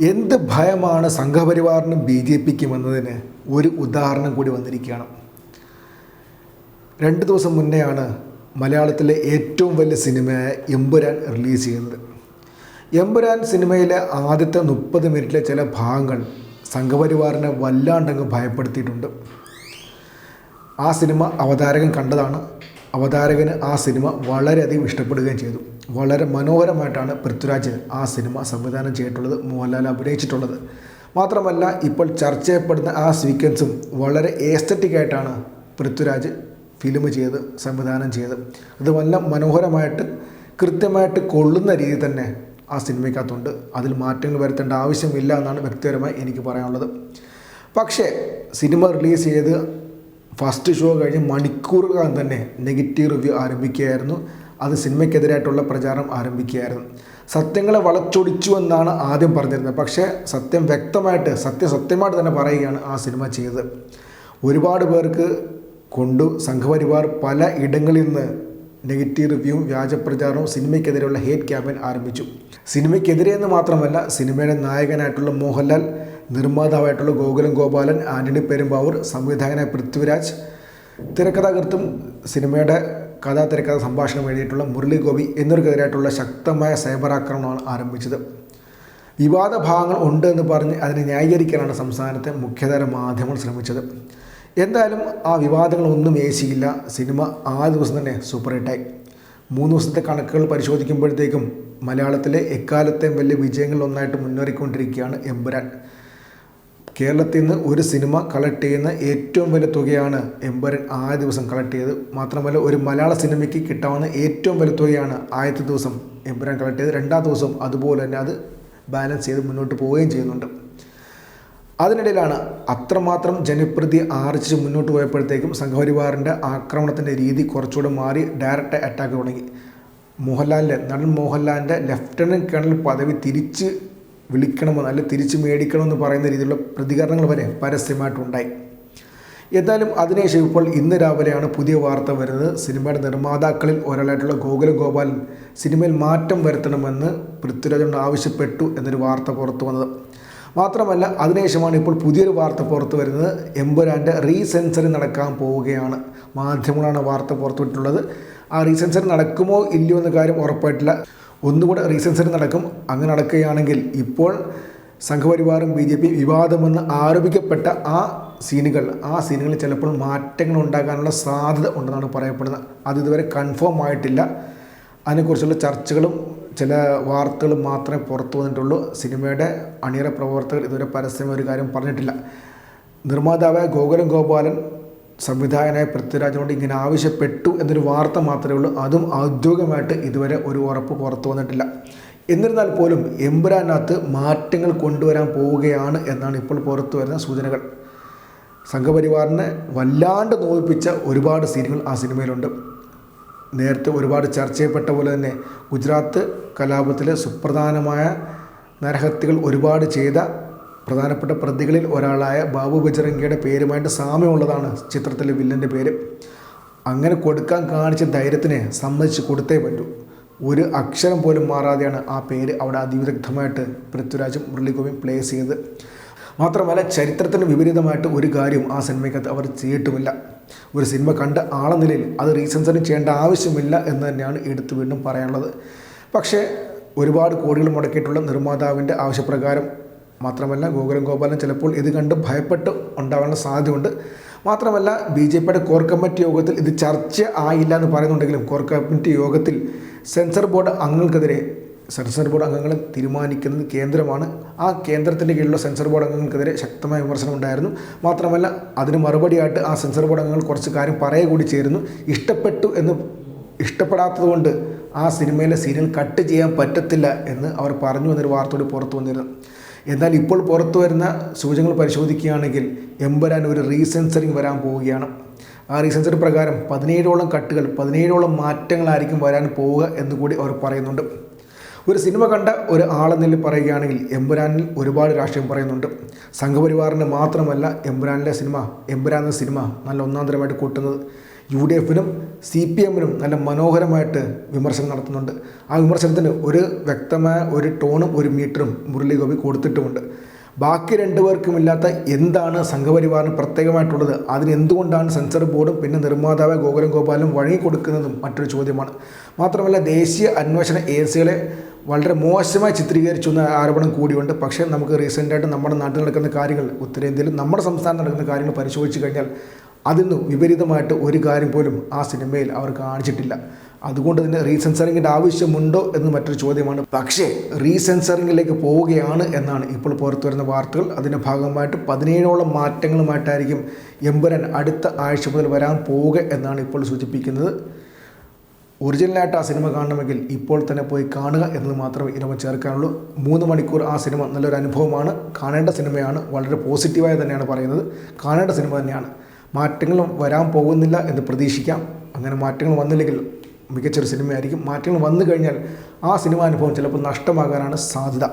എന്ത് ഭയമാണ് സംഘപരിവാറിനും B J പിക്കും എന്നതിന് ഒരു ഉദാഹരണം കൂടി വന്നിരിക്കുകയാണ്. രണ്ട് ദിവസം മുന്നെയാണ് മലയാളത്തിലെ ഏറ്റവും വലിയ സിനിമയായ എമ്പുരാൻ റിലീസ് ചെയ്യുന്നത്. എമ്പുരാൻ സിനിമയിലെ ആദ്യത്തെ മുപ്പത് മിനിറ്റിലെ ചില ഭാഗങ്ങൾ സംഘപരിവാറിനെ വല്ലാണ്ടങ്ങ് ഭയപ്പെടുത്തിയിട്ടുണ്ട്. ആ സിനിമ അവതാരകൻ കണ്ടതാണ്. അവതാരകന് ആ സിനിമ വളരെയധികം ഇഷ്ടപ്പെടുകയും ചെയ്തു. വളരെ മനോഹരമായിട്ടാണ് പൃഥ്വിരാജ് ആ സിനിമ സംവിധാനം ചെയ്തിട്ടുള്ളത് മോഹൻലാൽ അഭിനയിച്ചിട്ടുള്ളത്. മാത്രമല്ല ഇപ്പോൾ ചർച്ച ചെയ്യപ്പെടുന്ന ആ സീക്വൻസും വളരെ ഏസ്തറ്റിക് ആയിട്ടാണ് പൃഥ്വിരാജ് ഫിലിം ചെയ്ത് സംവിധാനം ചെയ്ത്. അത് വല്ല മനോഹരമായിട്ട് കൃത്യമായിട്ട് കൊള്ളുന്ന രീതി തന്നെ ആ സിനിമയ്ക്കകത്തുണ്ട്. അതിൽ മാറ്റങ്ങൾ വരുത്തേണ്ട ആവശ്യമില്ല എന്നാണ് വ്യക്തിപരമായി എനിക്ക് പറയാനുള്ളത്. പക്ഷേ സിനിമ റിലീസ് ചെയ്ത് ഫസ്റ്റ് ഷോ കഴിഞ്ഞ് മണിക്കൂറുകളും തന്നെ നെഗറ്റീവ് റിവ്യൂ ആരംഭിക്കുകയായിരുന്നു. അത് സിനിമയ്ക്കെതിരായിട്ടുള്ള പ്രചാരണം ആരംഭിക്കുകയായിരുന്നു. സത്യങ്ങളെ വളച്ചൊടിച്ചു എന്നാണ് ആദ്യം പറഞ്ഞിരുന്നത്. പക്ഷേ സത്യം വ്യക്തമായിട്ട് സത്യസത്യമായിട്ട് തന്നെ പറയുകയാണ് ആ സിനിമ ചെയ്തത്. ഒരുപാട് പേർക്ക് കൊണ്ടു സംഘപരിവാർ പല ഇടങ്ങളിൽ നിന്ന് നെഗറ്റീവ് റിവ്യൂവും വ്യാജപ്രചാരണവും സിനിമയ്ക്കെതിരെയുള്ള ഹേറ്റ് ക്യാമ്പയിൻ ആരംഭിച്ചു. സിനിമയ്ക്കെതിരെ എന്ന് മാത്രമല്ല സിനിമയുടെ നായകനായിട്ടുള്ള മോഹൻലാൽ നിർമ്മാതാവായിട്ടുള്ള ഗോകുലം ഗോപാലൻ ആന്റണി പെരുമ്പാവൂർ സംവിധായകനായ പൃഥ്വിരാജ് തിരക്കഥാകൃത്തും സിനിമയുടെ കഥാ തിരക്കഥ സംഭാഷണം എഴുതിയിട്ടുള്ള മുരളി ഗോപി എന്നിവർക്കെതിരായിട്ടുള്ള ശക്തമായ സൈബർ ആക്രമണമാണ് ആരംഭിച്ചത്. വിവാദ ഭാഗങ്ങൾ ഉണ്ട് എന്ന് പറഞ്ഞ് അതിനെ ന്യായീകരിക്കാനാണ് സംസ്ഥാനത്തെ മുഖ്യതര മാധ്യമങ്ങൾ ശ്രമിച്ചത്. എന്തായാലും ആ വിവാദങ്ങളൊന്നും ഏശിയില്ല. സിനിമ ആ ദിവസം തന്നെ സൂപ്പർ ഹിറ്റായി. മൂന്ന് ദിവസത്തെ കണക്കുകൾ പരിശോധിക്കുമ്പോഴത്തേക്കും മലയാളത്തിലെ എക്കാലത്തെയും വലിയ വിജയങ്ങളിലൊന്നായിട്ട് മുന്നേറിക്കൊണ്ടിരിക്കുകയാണ് എമ്പുരാൻ. കേരളത്തിൽ നിന്ന് ഒരു സിനിമ കളക്ട് ചെയ്യുന്ന ഏറ്റവും വലിയ തുകയാണ് എംബരൻ ആദ്യ ദിവസം കളക്ട് ചെയ്തത്. മാത്രമല്ല ഒരു മലയാള സിനിമയ്ക്ക് കിട്ടാവുന്ന ഏറ്റവും വലിയ തുകയാണ് ആദ്യത്തെ ദിവസം എമ്പുരാൻ കളക്ട് ചെയ്ത് രണ്ടാം ദിവസം അതുപോലെ തന്നെ അത് ബാലൻസ് ചെയ്ത് മുന്നോട്ട് പോവുകയും ചെയ്യുന്നുണ്ട്. അതിനിടയിലാണ് അത്രമാത്രം ജനപ്രീതി ആർജിച്ച് മുന്നോട്ട് പോയപ്പോഴത്തേക്കും സംഘപരിവാറിന്റെ ആക്രമണത്തിന്റെ രീതി കുറച്ചുകൂടെ മാറി ഡയറക്റ്റ് അറ്റാക്ക് തുടങ്ങി. മോഹൻലാലിന്റെ നടൻ മോഹൻലാലിന്റെ ലെഫ്റ്റനന്റ് കേണൽ പദവി തിരിച്ച് വിളിക്കണമെന്ന് അല്ലെങ്കിൽ തിരിച്ച് മേടിക്കണമെന്ന് പറയുന്ന രീതിയിലുള്ള പ്രതികരണങ്ങൾ വരെ പരസ്യമായിട്ടുണ്ടായി. എന്തായാലും അതിനുശേഷം ഇപ്പോൾ ഇന്ന് രാവിലെയാണ് പുതിയ വാർത്ത വരുന്നത്. സിനിമയുടെ നിർമ്മാതാക്കളിൽ ഒരാളായിട്ടുള്ള ഗോകുല ഗോപാലൻ സിനിമയിൽ മാറ്റം വരുത്തണമെന്ന് പൃഥ്വിരാജോട് ആവശ്യപ്പെട്ടു എന്നൊരു വാർത്ത പുറത്തു വന്നത്. മാത്രമല്ല അതിനുശേഷമാണ് ഇപ്പോൾ പുതിയൊരു വാർത്ത പുറത്തു വരുന്നത്. എമ്പുരാന്റെ റീസെൻസറി നടക്കാൻ പോവുകയാണ്. മാധ്യമങ്ങളാണ് വാർത്ത പുറത്തുവിട്ടുള്ളത് ആ റീസെൻസറി നടക്കുമോ ഇല്ലയോ എന്ന കാര്യം ഉറപ്പായിട്ടില്ല. ഒന്നുകൂടെ റീസെൻസറി നടക്കും. അങ്ങനെ നടക്കുകയാണെങ്കിൽ ഇപ്പോൾ സംഘപരിവാറും ബി ജെ പി വിവാദമെന്ന് ആരോപിക്കപ്പെട്ട ആ സീനുകൾ ആ സീനുകളിൽ ചിലപ്പോൾ മാറ്റങ്ങൾ ഉണ്ടാകാനുള്ള സാധ്യത ഉണ്ടെന്നാണ് പറയപ്പെടുന്നത്. അത് ഇതുവരെ കൺഫേം ആയിട്ടില്ല. അതിനെക്കുറിച്ചുള്ള ചർച്ചകളും ചില വാർത്തകളും മാത്രമേ പുറത്തു വന്നിട്ടുള്ളൂ. സിനിമയുടെ അണിയറ പ്രവർത്തകർ ഇതുവരെ പരസ്യമായ ഒരു കാര്യം പറഞ്ഞിട്ടില്ല. നിർമ്മാതാവായ ഗോകുലം ഗോപാലൻ സംവിധായകനായ പൃഥ്വിരാജിനോട് ഇങ്ങനെ ആവശ്യപ്പെട്ടു എന്നൊരു വാർത്ത മാത്രമേ ഉള്ളൂ. അതും ഔദ്യോഗികമായിട്ട് ഇതുവരെ ഒരു ഉറപ്പ് പുറത്തു വന്നിട്ടില്ല. എന്നിരുന്നാൽ പോലും എമ്പുരാനകത്ത് മാറ്റങ്ങൾ കൊണ്ടുവരാൻ പോവുകയാണ് എന്നാണ് ഇപ്പോൾ പുറത്തു വരുന്ന സൂചനകൾ. സംഘപരിവാറിനെ വല്ലാണ്ട് നോവിപ്പിച്ച ഒരുപാട് സീനുകൾ ആ സിനിമയിലുണ്ട്. നേരത്തെ ഒരുപാട് ചർച്ച ചെയ്യപ്പെട്ട പോലെ തന്നെ ഗുജറാത്ത് കലാപത്തിലെ സുപ്രധാനമായ നരഹത്യകൾ ഒരുപാട് ചെയ്ത പ്രധാനപ്പെട്ട പ്രതികളിൽ ഒരാളായ ബാബു ബജറംഗിയുടെ പേരുമായിട്ട് സാമ്യമുള്ളതാണ് ചിത്രത്തിലെ വില്ലന്റെ പേര്. അങ്ങനെ കൊടുക്കാൻ കാണിച്ച ധൈര്യത്തിനെ സമ്മതിച്ച് കൊടുത്തേ പറ്റൂ. ഒരു അക്ഷരം പോലും മാറാതെയാണ് ആ പേര് അവിടെ അതിവിദഗ്ധമായിട്ട് പൃഥ്വിരാജും മുരളിഗോപിയും പ്ലേസ് ചെയ്തത്. മാത്രമല്ല ചരിത്രത്തിന് വിപരീതമായിട്ട് ഒരു കാര്യം ആ സിനിമയ്ക്കകത്ത് അവർ ചെയ്തിട്ടുമില്ല. ഒരു സിനിമ കണ്ട ആളെ നിലയിൽ അത് റീസെൻസറിന് ചെയ്യേണ്ട ആവശ്യമില്ല എന്ന് തന്നെയാണ് എടുത്തു വീണ്ടും പറയാനുള്ളത്. പക്ഷേ ഒരുപാട് കോടികൾ മുടക്കിയിട്ടുള്ള നിർമ്മാതാവിന്റെ ആവശ്യപ്രകാരം മാത്രമല്ല ഗോകുലം ഗോപാലൻ ചിലപ്പോൾ ഇത് കണ്ട് ഭയപ്പെട്ട് ഉണ്ടാവാനുള്ള സാധ്യതയുണ്ട്. മാത്രമല്ല ബി ജെ പിയുടെ കോർ കമ്മിറ്റി യോഗത്തിൽ ഇത് ചർച്ച ആയില്ല എന്ന് പറയുന്നുണ്ടെങ്കിലും കോർ കമ്മിറ്റി യോഗത്തിൽ സെൻസർ ബോർഡ് അംഗങ്ങൾക്കെതിരെ സെൻസർ ബോർഡ് അംഗങ്ങളെ തീരുമാനിക്കുന്നത് കേന്ദ്രമാണ്. ആ കേന്ദ്രത്തിന്റെ കീഴിലുള്ള സെൻസർ ബോർഡ് അംഗങ്ങൾക്കെതിരെ ശക്തമായ വിമർശനം ഉണ്ടായിരുന്നു. മാത്രമല്ല അതിന് മറുപടിയായിട്ട് ആ സെൻസർ ബോർഡ് അംഗങ്ങൾ കുറച്ച് കാര്യം പറയുക കൂടി ചേരുന്നു. ഇഷ്ടപ്പെട്ടു എന്ന് ഇഷ്ടപ്പെടാത്തതുകൊണ്ട് ആ സിനിമയിലെ സീരിയൽ കട്ട് ചെയ്യാൻ പറ്റത്തില്ല എന്ന് അവർ പറഞ്ഞു എന്നൊരു വാർത്തയോട് പുറത്തു വന്നിരുന്നു. എന്നാൽ ഇപ്പോൾ പുറത്തു വരുന്ന സൂചനകൾ പരിശോധിക്കുകയാണെങ്കിൽ എമ്പരാൻ ഒരു റീസെൻസറിങ് വരാൻ പോവുകയാണ്. ആ റീസെൻസർ പ്രകാരം പതിനേഴോളം കട്ടുകൾ പതിനേഴോളം മാറ്റങ്ങളായിരിക്കും വരാൻ പോവുക എന്ന് കൂടി അവർ പറയുന്നുണ്ട്. ഒരു സിനിമ കണ്ട ഒരു ആളെന്നിൽ പറയുകയാണെങ്കിൽ എമ്പുരാനിൽ ഒരുപാട് രാഷ്ട്രീയം പറയുന്നുണ്ട്. സംഘപരിവാറിന് മാത്രമല്ല എമ്പുരാനിലെ സിനിമ എമ്പുരാൻ സിനിമ നല്ല ഒന്നാം തരമായിട്ട് കൂട്ടുന്നത്. യു ഡി എഫിനും സി പി എമ്മിനും നല്ല മനോഹരമായിട്ട് വിമർശനം നടത്തുന്നുണ്ട്. ആ വിമർശനത്തിന് ഒരു വ്യക്തമായ ഒരു ടോണും ഒരു മീറ്ററും മുരളി ഗോപി കൊടുത്തിട്ടുമുണ്ട്. ബാക്കി രണ്ടുപേർക്കും ഇല്ലാത്ത എന്താണ് സംഘപരിവാറിന് പ്രത്യേകമായിട്ടുള്ളത്? അതിന് എന്തുകൊണ്ടാണ് സെൻസർ ബോർഡും പിന്നെ നിർമ്മാതാവ് ഗോകുലം ഗോപാലും വഴങ്ങിക്കൊടുക്കുന്നതും മറ്റൊരു ചോദ്യമാണ്. മാത്രമല്ല ദേശീയ അന്വേഷണ ഏജൻസികളെ വളരെ മോശമായി ചിത്രീകരിച്ചു എന്ന ആരോപണം കൂടിയുണ്ട്. പക്ഷേ നമുക്ക് റീസെന്റായിട്ട് നമ്മുടെ നാട്ടിൽ നടക്കുന്ന കാര്യങ്ങൾ ഉത്തരേന്ത്യയിൽ നമ്മുടെ സംസ്ഥാനത്ത് നടക്കുന്ന കാര്യങ്ങൾ പരിശോധിച്ച് കഴിഞ്ഞാൽ അതിന് വിപരീതമായിട്ട് ഒരു കാര്യം പോലും ആ സിനിമയിൽ അവർ കാണിച്ചിട്ടില്ല. അതുകൊണ്ട് തന്നെ റീസെൻസറിങ്ങിന്റെ ആവശ്യമുണ്ടോ എന്ന് മറ്റൊരു ചോദ്യമാണ്. പക്ഷേ റീസെൻസറിങ്ങിലേക്ക് പോവുകയാണ് എന്നാണ് ഇപ്പോൾ പുറത്തു വരുന്ന വാർത്തകൾ. അതിന്റെ ഭാഗമായിട്ട് പതിനേഴോളം മാറ്റങ്ങളുമായിട്ടായിരിക്കും എമ്പുരാൻ അടുത്ത ആഴ്ച മുതൽ വരാൻ പോവുക എന്നാണ് ഇപ്പോൾ സൂചിപ്പിക്കുന്നത്. ഒറിജിനലായിട്ട് ആ സിനിമ കാണണമെങ്കിൽ ഇപ്പോൾ തന്നെ പോയി കാണുക എന്നത് മാത്രമേ ഇതിനൊപ്പം ചേർക്കാനുള്ളൂ. മൂന്ന് മണിക്കൂർ ആ സിനിമ നല്ലൊരു അനുഭവമാണ്. കാണേണ്ട സിനിമയാണ് വളരെ പോസിറ്റീവായി തന്നെയാണ് പറയുന്നത്. കാണേണ്ട സിനിമ തന്നെയാണ്. മാറ്റങ്ങൾ വരാൻ പോകുന്നില്ല എന്ന് പ്രതീക്ഷിക്കാം. അങ്ങനെ മാറ്റങ്ങൾ വന്നില്ലെങ്കിൽ മികച്ചൊരു സിനിമയായിരിക്കും. മാറ്റങ്ങൾ വന്നു കഴിഞ്ഞാൽ ആ സിനിമാ അനുഭവം ചിലപ്പോൾ നഷ്ടമാകാനാണ് സാധ്യത.